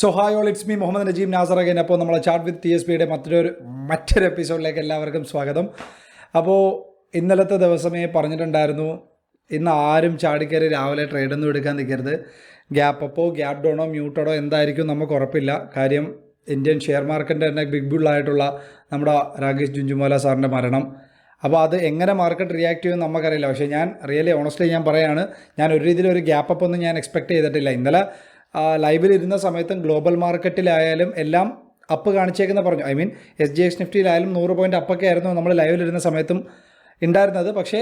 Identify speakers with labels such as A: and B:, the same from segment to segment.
A: So hi all it's me Muhammad Najeem Nasar again അപ്പോൾ നമ്മളെ chart with T S പിയുടെ മറ്റൊരു മറ്റൊരു എപ്പിസോഡിലേക്ക് എല്ലാവർക്കും സ്വാഗതം. അപ്പോൾ ഇന്നലത്തെ ദിവസമേ പറഞ്ഞിട്ടുണ്ടായിരുന്നു ഇന്ന് ആരും ചാടിക്കയറി രാവിലെ ട്രേഡൊന്നും എടുക്കാൻ നിൽക്കരുത്. ഗ്യാപ്പ് അപ്പോ ഗ്യാപ്പ് ഡൗണോ മ്യൂട്ടഡോ എന്തായിരിക്കും നമുക്ക് ഉറപ്പില്ല. കാര്യം ഇന്ത്യൻ ഷെയർ മാർക്കറ്റിന്റെ തന്നെ ബിഗ് ബുള്ളായിട്ടുള്ള നമ്മുടെ രാകേഷ് ജുഞ്ചുമോല സാറിന്റെ മരണം. അപ്പോൾ അത് എങ്ങനെ മാർക്കറ്റ് റിയാക്ട് ചെയ്യുമെന്ന് നമുക്കറിയില്ല. പക്ഷേ ഞാൻ റിയലി ഓണസ്റ്റ്ലി ഞാൻ പറയാണ് ഞാൻ ഒരു രീതിയിൽ ഒരു ഗ്യാപ്പ് ഒന്നും ഞാൻ എക്സ്പെക്ട് ചെയ്തിട്ടില്ല. ഇന്നലെ ലൈവിൽ ഇരുന്ന സമയത്തും ഗ്ലോബൽ മാർക്കറ്റിലായാലും എല്ലാം അപ്പ് കാണിച്ചേക്കുന്ന പറഞ്ഞു. I mean S G X നിഫ്റ്റിയിലായാലും നൂറ് പോയിന്റ് അപ്പൊക്കെ ആയിരുന്നു നമ്മൾ ലൈവിലിരുന്ന സമയത്തും ഉണ്ടായിരുന്നത് പക്ഷേ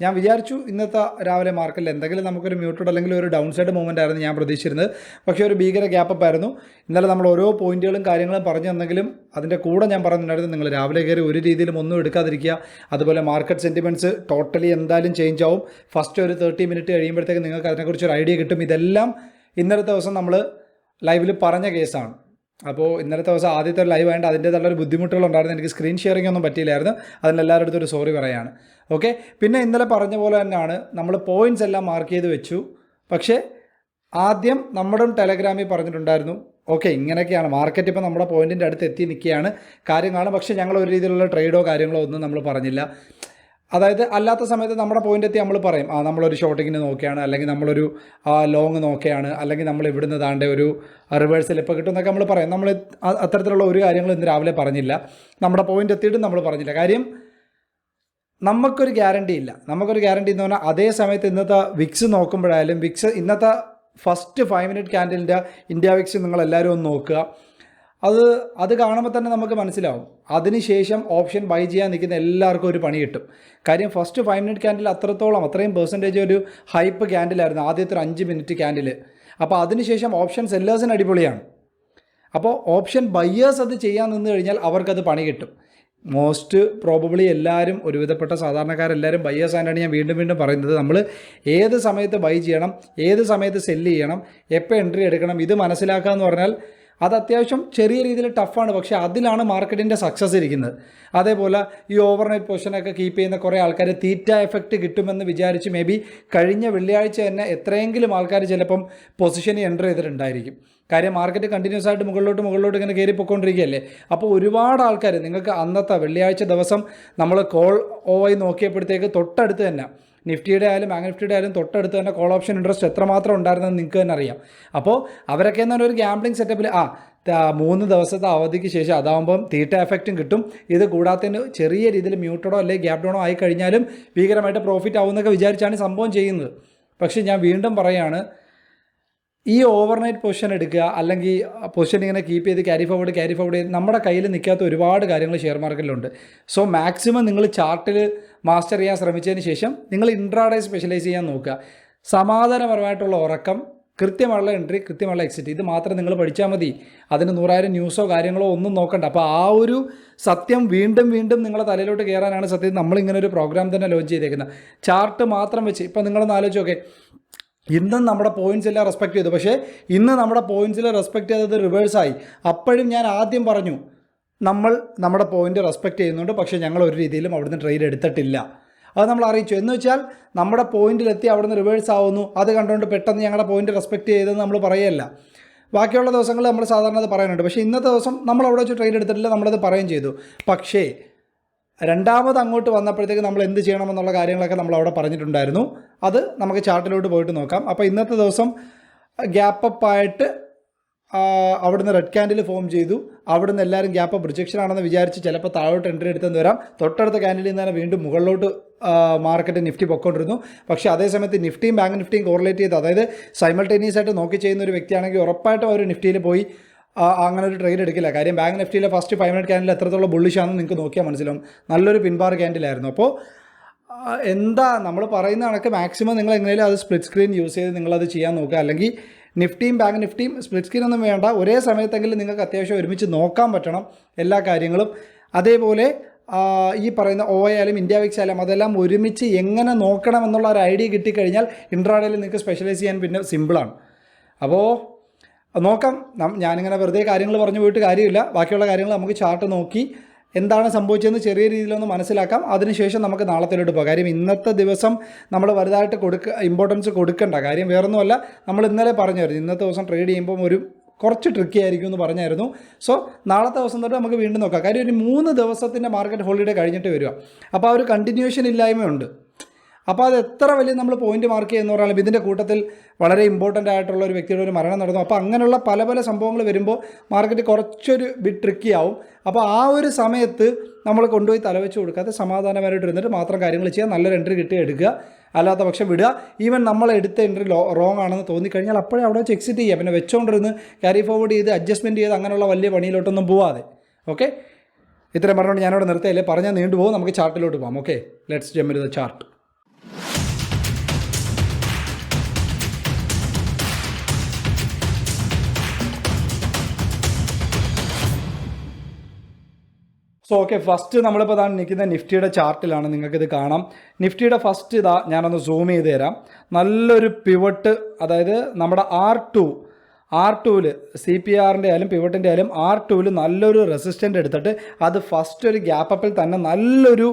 A: ഞാൻ വിചാരിച്ചു ഇന്നത്തെ രാവിലെ മാർക്കറ്റിൽ എന്തെങ്കിലും നമുക്കൊരു മ്യൂട്ടഡ് അല്ലെങ്കിൽ ഒരു ഡൗൺ സൈഡ് മൂവ്മെന്റ് ആയിരുന്നു ഞാൻ പ്രതീക്ഷിച്ചിരുന്നത്. പക്ഷേ ഒരു ഭീകര ഗ്യാപ്പ് ആയിരുന്നു. ഇന്നലെ നമ്മൾ ഓരോ പോയിന്റുകളും കാര്യങ്ങളും പറഞ്ഞു തന്നെങ്കിലും അതിന്റെ കൂടെ ഞാൻ പറഞ്ഞിട്ടുണ്ടായിരുന്നു നിങ്ങൾ രാവിലെ കയറി ഒരു രീതിയിലും ഒന്നും എടുക്കാതിരിക്കുക. അതുപോലെ മാർക്കറ്റ് സെന്റിമെന്റ്സ് ടോട്ടലി എന്തായാലും ചേഞ്ച് ആവും. ഫസ്റ്റ് ഒരു തേർട്ടി മിനിറ്റ് കഴിയുമ്പോഴത്തേക്ക് നിങ്ങൾക്ക് അതിനെക്കുറിച്ച് ഒരു ഐഡിയ കിട്ടും. ഇതെല്ലാം ഇന്നലത്തെ ദിവസം നമ്മൾ ലൈവിൽ പറഞ്ഞ കേസാണ്. അപ്പോൾ ഇന്നലത്തെ ദിവസം ആദ്യത്തെ ലൈവ് ആയതുകൊണ്ട് അതിന്റേതുള്ള ഒരു ബുദ്ധിമുട്ടുകളുണ്ടായിരുന്നു എനിക്ക് സ്ക്രീൻ ഷെയറിംഗ് ഒന്നും പറ്റിയില്ലായിരുന്നു. അതിന് എല്ലാവരുടെ അടുത്തും ഒരു സോറി പറയാണ്. ഓക്കെ പിന്നെ ഇന്നലെ പറഞ്ഞ പോലെ തന്നെയാണ് നമ്മൾ പോയിന്റ്സ് എല്ലാം മാർക്ക് ചെയ്ത് വെച്ചു. പക്ഷേ ആദ്യം നമ്മുടെ ടെലഗ്രാമിൽ പറഞ്ഞിട്ടുണ്ടായിരുന്നു. ഓക്കെ ഇങ്ങനെയൊക്കെയാണ്. മാർക്കറ്റ് ഇപ്പോൾ നമ്മുടെ പോയിന്റിന്റെ അടുത്ത് എത്തി നിൽക്കുകയാണ്. കാര്യങ്ങളാണ്. പക്ഷേ ഞങ്ങൾ ഒരു രീതിയിലുള്ള ട്രേഡോ കാര്യങ്ങളോ ഒന്നും നമ്മൾ പറഞ്ഞില്ല. അതായത് അല്ലാത്ത സമയത്ത് നമ്മുടെ പോയിന്റ് എത്തി നമ്മൾ പറയും ആ നമ്മളൊരു ഷോട്ടിങ്ങിന് നോക്കിയാണ് അല്ലെങ്കിൽ നമ്മളൊരു ലോങ് നോക്കിയാണ് അല്ലെങ്കിൽ നമ്മൾ ഇവിടുന്ന് താണ്ടേ ഒരു റിവേഴ്സൽ ഇപ്പോൾ കിട്ടുമെന്നൊക്കെ നമ്മൾ പറയും. നമ്മൾ അത്തരത്തിലുള്ള ഒരു കാര്യങ്ങൾ ഇന്ന് രാവിലെ പറഞ്ഞില്ല. നമ്മുടെ പോയിന്റ് എത്തിയിട്ടും നമ്മൾ പറഞ്ഞില്ല. കാര്യം നമുക്കൊരു ഗ്യാരണ്ടി ഇല്ല. നമുക്കൊരു ഗ്യാരണ്ടി എന്ന് പറഞ്ഞാൽ അതേ സമയത്ത് ഇന്നത്തെ വിക്സ് നോക്കുമ്പോഴായാലും വിക്സ് ഇന്നത്തെ ഫസ്റ്റ് ഫൈവ് മിനിറ്റ് ക്യാൻഡിലിന്റെ ഇന്ത്യ വിക്സ് നിങ്ങൾ എല്ലാവരും ഒന്ന് നോക്കുക. അത് അത് കാണുമ്പോൾ തന്നെ നമുക്ക് മനസ്സിലാവും. അതിനുശേഷം ഓപ്ഷൻ ബൈ ചെയ്യാൻ നിൽക്കുന്ന എല്ലാവർക്കും ഒരു പണി കിട്ടും. കാര്യം ഫസ്റ്റ് ഫൈവ് മിനിറ്റ് ക്യാൻഡിൽ അത്രത്തോളം അത്രയും പെർസെന്റേജ് ഒരു ഹൈപ്പ് ക്യാൻഡിലായിരുന്നു ആദ്യത്തെ ഒരു അഞ്ച് മിനിറ്റ് ക്യാൻഡിൽ അപ്പോൾ അതിനുശേഷം ഓപ്ഷൻ സെല്ലേഴ്സിന് അടിപൊളിയാണ്. അപ്പോൾ ഓപ്ഷൻ ബയ്യേഴ്സ് അത് ചെയ്യാൻ നിന്ന് കഴിഞ്ഞാൽ അവർക്കത് പണി കിട്ടും. മോസ്റ്റ് പ്രോബബിളി എല്ലാവരും ഒരുവിധപ്പെട്ട സാധാരണക്കാരെല്ലാവരും ബയ്യേഴ്സ് ആയിട്ടാണ് ഞാൻ വീണ്ടും വീണ്ടും പറയുന്നത്. നമ്മൾ ഏത് സമയത്ത് ബൈ ചെയ്യണം ഏത് സമയത്ത് സെല്ല് ചെയ്യണം എപ്പോൾ എൻട്രി എടുക്കണം ഇത് മനസ്സിലാക്കുക എന്ന് പറഞ്ഞാൽ അത് അത്യാവശ്യം ചെറിയ രീതിയിൽ ടഫാണ് പക്ഷേ അതിലാണ് മാർക്കറ്റിന്റെ സക്സസ് ഇരിക്കുന്നത്. അതേപോലെ ഈ ഓവർനൈറ്റ് പൊസിഷനൊക്കെ കീപ്പ് ചെയ്യുന്ന കുറേ ആൾക്കാർ തീറ്റ എഫക്റ്റ് കിട്ടുമെന്ന് വിചാരിച്ച് മേ ബി കഴിഞ്ഞ വെള്ളിയാഴ്ച തന്നെ എത്രയെങ്കിലും ആൾക്കാർ ചിലപ്പം പൊസിഷനിൽ എന്റർ ചെയ്തിട്ടുണ്ടായിരിക്കും. കാര്യം മാർക്കറ്റ് കണ്ടിന്യൂസ് ആയിട്ട് മുകളിലോട്ട് മുകളിലോട്ട് ഇങ്ങനെ കയറി പൊയ്ക്കൊണ്ടിരിക്കുകയല്ലേ? അപ്പോൾ ഒരുപാട് ആൾക്കാർ നിങ്ങൾക്ക് അന്നത്തെ വെള്ളിയാഴ്ച ദിവസം നമ്മൾ കോൾ ഓ ഐ നോക്കിയപ്പോഴത്തേക്ക് തൊട്ടടുത്ത് തന്നെ നിഫ്റ്റിയുടെ ആയാലും ബാങ്ക് നിഫ്റ്റിയുടെ ആയാലും തൊട്ടടുത്ത് തന്നെ കോൾ ഓപ്ഷൻ ഇൻട്രസ്റ്റ് എത്രമാത്രം ഉണ്ടായിരുന്നെന്ന് നിങ്ങൾക്ക് തന്നെ അറിയാം. അപ്പോൾ അവരൊക്കെ എന്ന് പറഞ്ഞാൽ ഒരു ഗ്യാംബ്ലിംഗ് സെറ്റപ്പിൽ ആ മൂന്ന് ദിവസത്തെ അവധിക്ക് ശേഷം അതാകുമ്പം തീറ്റ എഫക്റ്റും കിട്ടും. ഇത് കൂടാത്തതിന് ചെറിയ രീതിയിൽ മ്യൂട്ടഡോ അല്ലെങ്കിൽ ഗ്യാപ് ഡൗണോ ആയി കഴിഞ്ഞാലും ഭീകരമായിട്ട് പ്രോഫിറ്റ് ആവുമെന്നൊക്കെ വിചാരിച്ചാണ് സംഭവം ചെയ്യുന്നത്. പക്ഷേ ഞാൻ വീണ്ടും പറയാണ് ഈ ഓവർനൈറ്റ് പൊസിഷൻ എടുക്കുക അല്ലെങ്കിൽ പൊസിഷൻ ഇങ്ങനെ കീപ്പ് ചെയ്ത് ക്യാരി ഫോർവേഡ് ക്യാരി ഫോർവേഡ് ചെയ്ത് നമ്മുടെ കയ്യിൽ നിൽക്കാത്ത ഒരുപാട് കാര്യങ്ങൾ ഷെയർ മാർക്കറ്റിലുണ്ട് സോ മാക്സിമം നിങ്ങൾ ചാർട്ടിൽ മാസ്റ്റർ ചെയ്യാൻ ശ്രമിച്ചതിന് ശേഷം നിങ്ങൾ ഇൻട്രാഡേ സ്പെഷ്യലൈസ് ചെയ്യാൻ നോക്കുക. സമാധാനപരമായിട്ടുള്ള ഉറക്കം കൃത്യമുള്ള എൻട്രി കൃത്യമുള്ള എക്സിറ്റ് ഇത് മാത്രം നിങ്ങൾ പഠിച്ചാൽ മതി. അതിന് നൂറായിരം ന്യൂസോ കാര്യങ്ങളോ ഒന്നും നോക്കണ്ട. അപ്പോൾ ആ ഒരു സത്യം വീണ്ടും വീണ്ടും നിങ്ങളെ തലയിലോട്ട് കയറാനാണ് സത്യം. നമ്മളിങ്ങനെ ഒരു പ്രോഗ്രാം തന്നെ ലോഞ്ച് ചെയ്തേക്കുന്നത്. ചാർട്ട് മാത്രം വെച്ച് ഇപ്പം നിങ്ങളൊന്ന് ആലോചിച്ച് നോക്കേ. ഇന്നും നമ്മുടെ പോയിന്റ്സ് എല്ലാം റെസ്പെക്ട് ചെയ്തു. പക്ഷേ ഇന്ന് നമ്മുടെ പോയിന്റ്സിൽ റെസ്പെക്ട് ചെയ്തത് റിവേഴ്സായി അപ്പോഴും ഞാൻ ആദ്യം പറഞ്ഞു നമ്മൾ നമ്മുടെ പോയിന്റ് റെസ്പെക്ട് ചെയ്യുന്നുണ്ട് പക്ഷേ ഞങ്ങൾ ഒരു രീതിയിലും അവിടുന്ന് ട്രേഡ് എടുത്തിട്ടില്ല. അത് നമ്മൾ അറിയിച്ചു. എന്ന് വെച്ചാൽ നമ്മുടെ പോയിന്റിലെത്തി അവിടുന്ന് റിവേഴ്സ് ആവുന്നു. അത് കണ്ടുകൊണ്ട് പെട്ടെന്ന് ഞങ്ങളുടെ പോയിന്റ് റെസ്പെക്ട് ചെയ്തെന്ന് നമ്മൾ പറയല്ല ബാക്കിയുള്ള ദിവസങ്ങളിൽ നമ്മൾ സാധാരണ അത് പറയാനുണ്ട്. പക്ഷേ ഇന്നത്തെ ദിവസം നമ്മൾ അവിടെ വെച്ച് ട്രേഡ് എടുത്തിട്ടില്ല നമ്മളത് പറയുകയും ചെയ്തു. പക്ഷേ രണ്ടാമത് അങ്ങോട്ട് വന്നപ്പോഴത്തേക്ക് നമ്മൾ എന്ത് ചെയ്യണമെന്നുള്ള കാര്യങ്ങളൊക്കെ നമ്മൾ അവിടെ പറഞ്ഞിട്ടുണ്ടായിരുന്നു. അത് നമുക്ക് ചാർട്ടിലോട്ട് പോയിട്ട് നോക്കാം. അപ്പോൾ ഇന്നത്തെ ദിവസം ഗ്യാപ്പ് ആയിട്ട് അവിടുന്ന് റെഡ് ക്യാൻഡിൽ ഫോം ചെയ്തു. അവിടുന്ന് എല്ലാവരും ഗ്യാപ്പ് അപ്പ് റിജക്ഷൻ ആണെന്ന് വിചാരിച്ച് ചിലപ്പോൾ താഴോട്ട് എൻട്രി എടുത്തെന്ന് വരാം. തൊട്ടടുത്ത ക്യാൻഡിൽ നിന്ന് തന്നെ വീണ്ടും മുകളിലോട്ട് മാർക്കറ്റ് നിഫ്റ്റി പൊക്കൊണ്ടിരുന്നു. പക്ഷേ അതേസമയത്ത് നിഫ്റ്റിയും ബാങ്ക് നിഫ്റ്റിയും കോറിലേറ്റ് ചെയ്ത് അതായത് സൈമൾട്ടേനിയസ് ആയിട്ട് നോക്കി ചെയ്യുന്ന ഒരു വ്യക്തിയാണെങ്കിൽ ഉറപ്പായിട്ടും അവർ നിഫ്റ്റിയിൽ പോയി അങ്ങനെ ഒരു ട്രേഡ് എടുക്കില്ല. കാര്യം ബാങ്ക് നിഫ്റ്റിയിലെ ഫസ്റ്റ് ഫൈവ് മിനിറ്റ് ക്യാൻഡിൽ എത്രത്തോളം ബുള്ളിഷാണെന്ന് നിങ്ങൾക്ക് നോക്കിയാൽ മനസ്സിലാവും. നല്ലൊരു പിൻബാർ ക്യാൻഡിലായിരുന്നു അപ്പോൾ എന്താ നമ്മൾ പറയുന്ന കണക്ക് മാക്സിമം നിങ്ങൾ എങ്ങനെയാലും അത് സ്പ്ലിറ്റ് സ്ക്രീൻ യൂസ് ചെയ്ത് നിങ്ങളത് ചെയ്യാൻ നോക്കുക. അല്ലെങ്കിൽ നിഫ്റ്റിയും ബാങ്ക് നിഫ്റ്റിയും സ്പ്ലിറ്റ് സ്ക്രീൻ ഒന്നും വേണ്ട. ഒരേ സമയത്തെങ്കിലും നിങ്ങൾക്ക് അത്യാവശ്യം ഒരുമിച്ച് നോക്കാൻ പറ്റണം എല്ലാ കാര്യങ്ങളും. അതേപോലെ ഈ പറയുന്ന ഓ ആയാലും ഇന്ത്യ വിക്സ് ആയാലും അതെല്ലാം ഒരുമിച്ച് എങ്ങനെ നോക്കണം എന്നുള്ള ഒരു ഐഡിയ കിട്ടിക്കഴിഞ്ഞാൽ ഇൻട്രാഡേയിൽ നിങ്ങൾക്ക് സ്പെഷ്യലൈസ് ചെയ്യാൻ പിന്നെ സിമ്പിളാണ് അപ്പോൾ നോക്കാം. ഞാനിങ്ങനെ വെറുതെ കാര്യങ്ങൾ പറഞ്ഞു പോയിട്ട് കാര്യമില്ല. ബാക്കിയുള്ള കാര്യങ്ങൾ നമുക്ക് ചാർട്ട് നോക്കി എന്താണ് സംഭവിച്ചതെന്ന് ചെറിയ രീതിയിലൊന്ന് മനസ്സിലാക്കാം. അതിനുശേഷം നമുക്ക് നാളത്തിലോട്ട് പോകാം. കാര്യം ഇന്നത്തെ ദിവസം നമ്മൾ വലുതായിട്ട് കൊടുക്ക ഇമ്പോർട്ടൻസ് കൊടുക്കേണ്ട. കാര്യം വേറൊന്നുമല്ല നമ്മൾ ഇന്നലെ പറഞ്ഞായിരുന്നു. ഇന്നത്തെ ദിവസം ട്രേഡ് ചെയ്യുമ്പം ഒരു കുറച്ച് ട്രിക്കി ആയിരിക്കും എന്ന് പറഞ്ഞായിരുന്നു. സോ നാളത്തെ ദിവസം തൊട്ട് നമുക്ക് വീണ്ടും നോക്കാം. കാര്യം ഒരു മൂന്ന് ദിവസത്തിന്റെ മാർക്കറ്റ് ഹോളിഡേ കഴിഞ്ഞിട്ട് വരിക. അപ്പോൾ ആ ഒരു കണ്ടിന്യൂഷൻ ഇല്ലായ്മയുണ്ട്. അപ്പോൾ അത് എത്ര വലിയ നമ്മൾ പോയിന്റ് മാർക്ക് ചെയ്യുന്ന പറഞ്ഞാലും ഇതിന്റെ കൂട്ടത്തിൽ വളരെ ഇമ്പോർട്ടന്റ് ആയിട്ടുള്ള ഒരു വ്യക്തിയുടെ ഒരു മരണം നടന്നു. അപ്പോൾ അങ്ങനെയുള്ള പല പല സംഭവങ്ങൾ വരുമ്പോൾ മാർക്കറ്റ് കുറച്ചൊരു ബിറ്റ് ട്രിക്കി ആവും. അപ്പോൾ ആ ഒരു സമയത്ത് നമ്മൾ കൊണ്ടുപോയി തലവെച്ച് കൊടുക്കാതെ സമാധാനപരമായിട്ട് ഇരുന്നിട്ട് മാത്രം കാര്യങ്ങൾ ചെയ്യുക. നല്ലൊരു എൻട്രി കിട്ടി എടുക്കുക. അല്ലാത്ത പക്ഷം വിടുക. ഈവൻ നമ്മൾ എടുത്ത എൻട്രി ലോ റോങ് ആണെന്ന് തോന്നിക്കഴിഞ്ഞാൽ അപ്പോഴേ അവിടെ വെച്ച് എക്സിറ്റ് ചെയ്യുക. പിന്നെ വെച്ചുകൊണ്ടിരുന്ന് ക്യാരി ഫോർവേഡ് ചെയ്ത് അഡ്ജസ്റ്റ്മെന്റ് ചെയ്ത് അങ്ങനെയുള്ള വലിയ പണിയിലോട്ടൊന്നും പോവാതെ. ഓക്കെ ഇത്രയും പറഞ്ഞുകൊണ്ട് ഞാനവിടെ നിർത്തിയല്ലേ? പറഞ്ഞാൽ നീണ്ടുപോകും. നമുക്ക് ചാർട്ടിലോട്ട് പോകാം okay let's jump the chart so okay first നമ്മളിപ്പോൾ ഇതാണ് നിൽക്കുന്ന നിഫ്റ്റിയുടെ ചാർട്ടിലാണ് നിങ്ങൾക്കിത് കാണാം. നിഫ്റ്റിയുടെ ഫസ്റ്റ് ഇതാ ഞാനൊന്ന് സൂം ചെയ്ത് തരാം. നല്ലൊരു പിവട്ട് അതായത് നമ്മുടെ ആർ ടു ആർ ടുവിൽ സി പി ആറിന്റെ ആയാലും പിവട്ടിന്റെ ആയാലും ആർ ടുവിൽ നല്ലൊരു റെസിസ്റ്റന്റ് എടുത്തിട്ട് അത് ഫസ്റ്റ് ഒരു ഗ്യാപ്പ് അപ്പിൽ തന്നെ നല്ലൊരു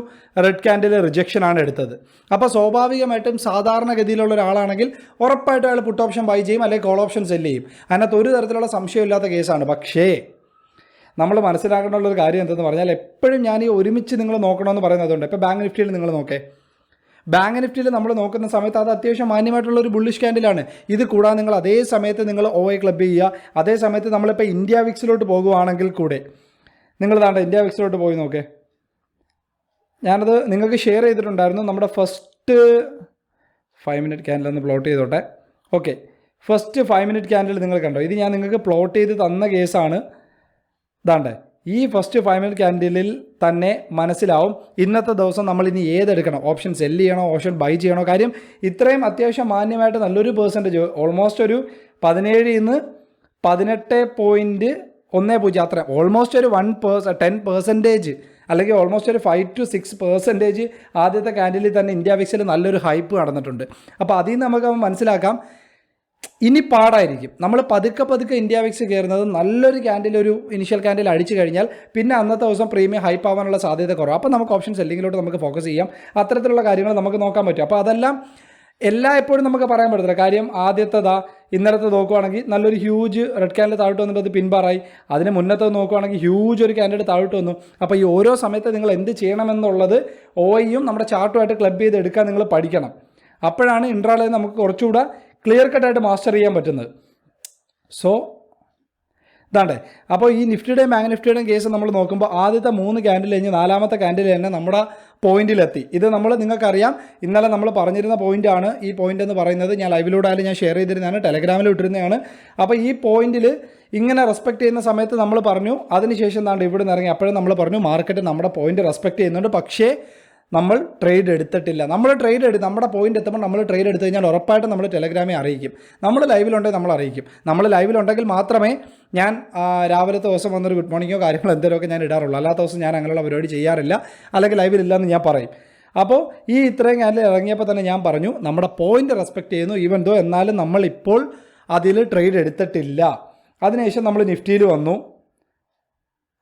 A: റെഡ് ക്യാൻഡിൽ റിജക്ഷൻ ആണ് എടുത്തത്. അപ്പോൾ സ്വാഭാവികമായിട്ടും സാധാരണഗതിയിലുള്ള ഒരാളാണെങ്കിൽ ഉറപ്പായിട്ടും അയാൾ പുട്ട് ഓപ്ഷൻ ബൈ ചെയ്യും അല്ലെങ്കിൽ കോൾ ഓപ്ഷൻ സെല്ല് ചെയ്യും. അതിനകത്ത് ഒരു തരത്തിലുള്ള സംശയമില്ലാത്ത കേസാണ് പക്ഷേ നമ്മൾ മനസ്സിലാക്കേണ്ട ഒരു കാര്യം എന്തെന്ന് പറഞ്ഞാൽ എപ്പോഴും ഞാൻ ഈ ഒരുമിച്ച് നിങ്ങൾ നോക്കണമെന്ന് പറയുന്നതുകൊണ്ട് ഇപ്പോൾ ബാങ്ക് നിഫ്റ്റിയിൽ നിങ്ങൾ നോക്കേ. ബാങ്ക് നിഫ്റ്റിയിൽ നമ്മൾ നോക്കുന്ന സമയത്ത് അത് അത്യാവശ്യം മാന്യമായിട്ടുള്ള ഒരു ബുള്ളിഷ് ക്യാൻഡിലാണ് ഇത് കൂടാതെ നിങ്ങൾ അതേ സമയത്ത് നിങ്ങൾ ഒ എ ക്ലബ് ചെയ്യുക. അതേ സമയത്ത് നമ്മളിപ്പോൾ ഇന്ത്യ വിക്സിലോട്ട് പോകുവാണെങ്കിൽ കൂടെ. നിങ്ങൾ താണ്ട ഇന്ത്യ വിക്സിലോട്ട് പോയി നോക്കേ. ഞാനത് നിങ്ങൾക്ക് ഷെയർ ചെയ്തിട്ടുണ്ടായിരുന്നു. നമ്മുടെ ഫസ്റ്റ് ഫൈവ് മിനിറ്റ് ക്യാൻഡിൽ ഒന്ന് പ്ലോട്ട് ചെയ്തോട്ടെ. Okay first five minute candle നിങ്ങൾ കണ്ടോ? ഇത് ഞാൻ നിങ്ങൾക്ക് പ്ലോട്ട് ചെയ്ത് തന്ന കേസാണ് ഇതാണ്ട് ഈ ഫസ്റ്റ് ഫൈവ് മിനിറ്റ് ക്യാൻഡിലിൽ തന്നെ മനസ്സിലാവും ഇന്നത്തെ ദിവസം നമ്മൾ ഇനി ഏതെടുക്കണം? ഓപ്ഷൻ സെൽ ചെയ്യണോ ഓപ്ഷൻ ബൈ ചെയ്യണോ? കാര്യം ഇത്രയും അത്യാവശ്യം മാന്യമായിട്ട് നല്ലൊരു പേഴ്സന്റേജ് ഓൾമോസ്റ്റ് ഒരു പതിനേഴിൽ നിന്ന് പതിനെട്ട് പോയിന്റ് ഒന്നേ പൂജ്യം അത്ര. ഓൾമോസ്റ്റ് ഒരു വൺ പേഴ്സ് ടെൻ പെർസെന്റേജ് അല്ലെങ്കിൽ ഓൾമോസ്റ്റ് ഒരു ഫൈവ് ടു സിക്സ് പെർസെന്റേജ് ആദ്യത്തെ ക്യാൻഡിലിൽ തന്നെ ഇന്ത്യ വിക്സിൽ നല്ലൊരു ഹൈപ്പ് നടന്നിട്ടുണ്ട്. അപ്പോൾ അതിൽ നിന്ന് നമുക്ക് മനസ്സിലാക്കാം ഇനി പാടായിരിക്കും. നമ്മൾ പതുക്കെ പതുക്കെ ഇന്ത്യ വിക്സ് കയറുന്നത് നല്ലൊരു ക്യാൻഡിൽ ഒരു ഇനിഷ്യൽ ക്യാൻഡിൽ അടിച്ചു കഴിഞ്ഞാൽ പിന്നെ അന്നത്തെ ദിവസം പ്രീമിയം ഹൈപ്പ് ആവാനുള്ള സാധ്യത കുറവ്. അപ്പോൾ നമുക്ക് ഓപ്ഷൻ സെല്ലിങ്ങിലോട്ട് നമുക്ക് ഫോക്കസ് ചെയ്യാം. അത്തരത്തിലുള്ള കാര്യങ്ങൾ നമുക്ക് നോക്കാൻ പറ്റും. അപ്പോൾ അതെല്ലാം എല്ലാ എപ്പോഴും നമുക്ക് പറയാൻ പറ്റത്തില്ല. കാര്യം ആദ്യത്തേതാ ഇന്നലത്തെ നോക്കുവാണെങ്കിൽ നല്ലൊരു ഹ്യൂജ് റെഡ് ക്യാൻഡിൽ താഴോട്ട് വന്നിട്ട് അത് പിൻബാറായി അതിന് മുന്നത്തെ നോക്കുവാണെങ്കിൽ ഹ്യൂജ് ഒരു ക്യാൻഡിഡ് താഴോട്ട് വന്നു. അപ്പോൾ ഈ ഓരോ സമയത്ത് നിങ്ങൾ എന്ത് ചെയ്യണമെന്നുള്ളത് ഓയും നമ്മുടെ ചാർട്ടുമായിട്ട് ക്ലബ് ചെയ്ത് എടുക്കാൻ നിങ്ങൾ പഠിക്കണം. അപ്പോഴാണ് ഇൻട്രാളെ നമുക്ക് കുറച്ചുകൂടെ ക്ലിയർ കട്ടായിട്ട് മാസ്റ്റർ ചെയ്യാൻ പറ്റുന്നത്. സോ ഇതാണ്ടേ. അപ്പോൾ ഈ നിഫ്റ്റിയുടെയും ബാങ്ക് നിഫ്റ്റിയുടെയും കേസ് നമ്മൾ നോക്കുമ്പോൾ ആദ്യത്തെ മൂന്ന് ക്യാൻഡിൽ കഴിഞ്ഞ് നാലാമത്തെ ക്യാൻഡിൽ തന്നെ നമ്മുടെ പോയിന്റിലെത്തി ഇത് നമ്മൾ നിങ്ങൾക്കറിയാം. ഇന്നലെ നമ്മൾ പറഞ്ഞിരുന്ന പോയിന്റാണ് ഈ പോയിന്റ് എന്ന് പറയുന്നത് ഞാൻ ലൈവിലൂടെ ആയാലും ഞാൻ ഷെയർ ചെയ്തിരുന്നതാണ് ടെലഗ്രാമിൽ ഇട്ടിരുന്നതാണ്. അപ്പോൾ ഈ പോയിന്റിൽ ഇങ്ങനെ റെസ്പെക്ട് ചെയ്യുന്ന സമയത്ത് നമ്മൾ പറഞ്ഞു അതിനുശേഷം എന്താണ് ഇവിടെ നിന്ന് ഇറങ്ങി അപ്പോഴും നമ്മൾ പറഞ്ഞു മാർക്കറ്റ് നമ്മുടെ പോയിന്റ് റെസ്പെക്ട് ചെയ്യുന്നുണ്ട്. പക്ഷേ നമ്മൾ ട്രേഡ് എടുത്തിട്ടില്ല. നമ്മൾ ട്രേഡ് എടുത്ത് നമ്മുടെ പോയിന്റ് എത്തുമ്പോൾ നമ്മൾ ട്രേഡ് എടുത്തു കഴിഞ്ഞാൽ ഉറപ്പായിട്ടും നമ്മൾ ടെലഗ്രാമെ അറിയിക്കും. നമ്മൾ ലൈവിലുണ്ടെങ്കിൽ നമ്മൾ അറിയിക്കും. നമ്മൾ ലൈവിലുണ്ടെങ്കിൽ മാത്രമേ ഞാൻ രാവിലത്തെ ദിവസം വന്നൊരു ഗുഡ് മോർണിംഗോ കാര്യങ്ങളോ എന്തെങ്കിലുമൊക്കെ ഞാൻ ഇടാറുള്ളൂ. അല്ലാത്ത ദിവസം ഞാൻ അങ്ങനെയുള്ള പരിപാടി ചെയ്യാറില്ല. അല്ലെങ്കിൽ ലൈവിലില്ല എന്ന് ഞാൻ പറയും. അപ്പോൾ ഈ ഇത്രയും കാര്യം ഇറങ്ങിയപ്പോൾ തന്നെ ഞാൻ പറഞ്ഞു നമ്മുടെ പോയിന്റ് റെസ്പെക്ട് ചെയ്യുന്നു. ഈവൻ ദോ എന്നാലും നമ്മളിപ്പോൾ അതിൽ ട്രേഡ് എടുത്തിട്ടില്ല. അതിനുശേഷം നമ്മൾ നിഫ്റ്റിയിൽ വന്നു.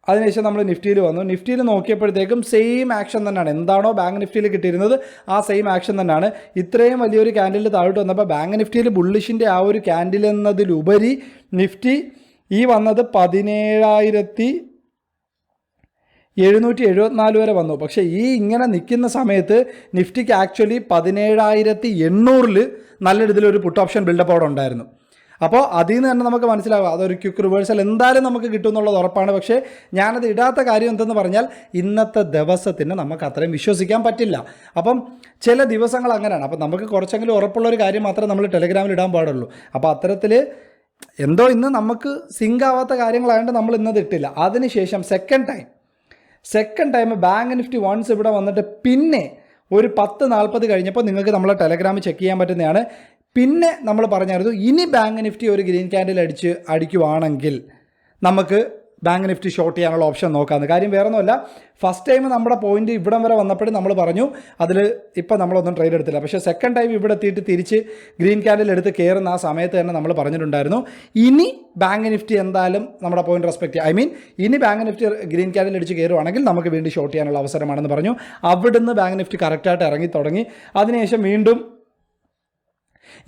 A: അതിനുശേഷം നമ്മൾ നിഫ്റ്റിയിൽ വന്നു. നിഫ്റ്റിയിൽ നോക്കിയപ്പോഴത്തേക്കും സെയിം ആക്ഷൻ തന്നെയാണ്. എന്താണോ ബാങ്ക് നിഫ്റ്റിയിൽ കിട്ടിയിരുന്നത് ആ സെയിം ആക്ഷൻ തന്നെയാണ്. ഇത്രയും വലിയൊരു ക്യാൻഡിൽ താഴോട്ട് വന്നപ്പോൾ ബാങ്ക് നിഫ്റ്റിയിൽ ബുള്ളിഷിന്റെ ആ ഒരു ക്യാൻഡിൽ എന്നതിലുപരി നിഫ്റ്റി ഈ വന്നത് പതിനേഴായിരത്തി എഴുന്നൂറ്റി എഴുപത്തിനാല് വരെ വന്നു. പക്ഷേ ഈ ഇങ്ങനെ നിൽക്കുന്ന സമയത്ത് നിഫ്റ്റിക്ക് ആക്ച്വലി പതിനേഴായിരത്തി എണ്ണൂറിൽ നല്ല രീതിയിലൊരു പുട്ട് ഓപ്ഷൻ ബിൽഡപ്പ് അവിടെ ഉണ്ടായിരുന്നു. അപ്പോൾ അതിൽ നിന്ന് തന്നെ നമുക്ക് മനസ്സിലാവുക. അതൊരു ക്വിക്ക് റിവേഴ്സൽ എന്തായാലും നമുക്ക് കിട്ടും എന്നുള്ളത് ഉറപ്പാണ്. പക്ഷേ ഞാനത് ഇടാത്ത കാര്യം എന്തെന്ന് പറഞ്ഞാൽ ഇന്നത്തെ ദിവസത്തിന് നമുക്ക് അത്രയും വിശ്വസിക്കാൻ പറ്റില്ല. അപ്പം ചില ദിവസങ്ങൾ അങ്ങനെയാണ്. അപ്പം നമുക്ക് കുറച്ചെങ്കിലും ഉറപ്പുള്ള ഒരു കാര്യം മാത്രമേ നമ്മൾ ടെലഗ്രാമിൽ ഇടാൻ പാടുള്ളൂ. അപ്പോൾ അത്തരത്തിൽ എന്തോ ഇന്ന് നമുക്ക് സിങ്ക് ആവാത്ത കാര്യങ്ങളായതുകൊണ്ട് നമ്മൾ ഇന്നത് ഇട്ടില്ല. അതിനുശേഷം second time second time bank Nifty once ഇവിടെ വന്നിട്ട് പിന്നെ ഒരു പത്ത് നാൽപ്പത് കഴിഞ്ഞപ്പോൾ നിങ്ങൾക്ക് നമ്മളെ ടെലഗ്രാമിൽ ചെക്ക് ചെയ്യാൻ പറ്റുന്നതാണ്. പിന്നെ നമ്മൾ പറഞ്ഞായിരുന്നു ഇനി ബാങ്ക് നിഫ്റ്റി ഒരു ഗ്രീൻ ക്യാൻഡിൽ അടിച്ച് അടിക്കുവാണെങ്കിൽ നമുക്ക് ബാങ്ക് നിഫ്റ്റി ഷോർട്ട് ചെയ്യാനുള്ള ഓപ്ഷൻ നോക്കാമെന്ന് കാര്യം വേറെ ഒന്നുമല്ല ഫസ്റ്റ് ടൈം നമ്മുടെ പോയിന്റ് ഇവിടം വരെ വന്നപ്പോഴും നമ്മൾ പറഞ്ഞു അതിൽ ഇപ്പം നമ്മളൊന്നും ട്രേഡ് എടുത്തില്ല. പക്ഷേ സെക്കൻഡ് ടൈം ഇവിടെ എത്തിയിട്ട് തിരിച്ച് ഗ്രീൻ ക്യാൻഡിൽ എടുത്ത് കയറുന്ന ആ സമയത്ത് തന്നെ നമ്മൾ പറഞ്ഞിട്ടുണ്ടായിരുന്നു ഇനി ബാങ്ക് നിഫ്റ്റി എന്തായാലും നമ്മുടെ പോയിന്റ് റെസ്പെക്റ്റ് ഐ മീൻ ഇനി ബാങ്ക് നിഫ്റ്റി ഗ്രീൻ ക്യാൻഡിൽ അടിച്ച് കയറുവാണെങ്കിൽ നമുക്ക് വീണ്ടും ഷോർട്ട് ചെയ്യാനുള്ള അവസരമാണെന്ന് പറഞ്ഞു. അവിടുന്ന് ബാങ്ക് നിഫ്റ്റി കറക്റ്റായിട്ട് ഇറങ്ങി തുടങ്ങി. അതിനുശേഷം വീണ്ടും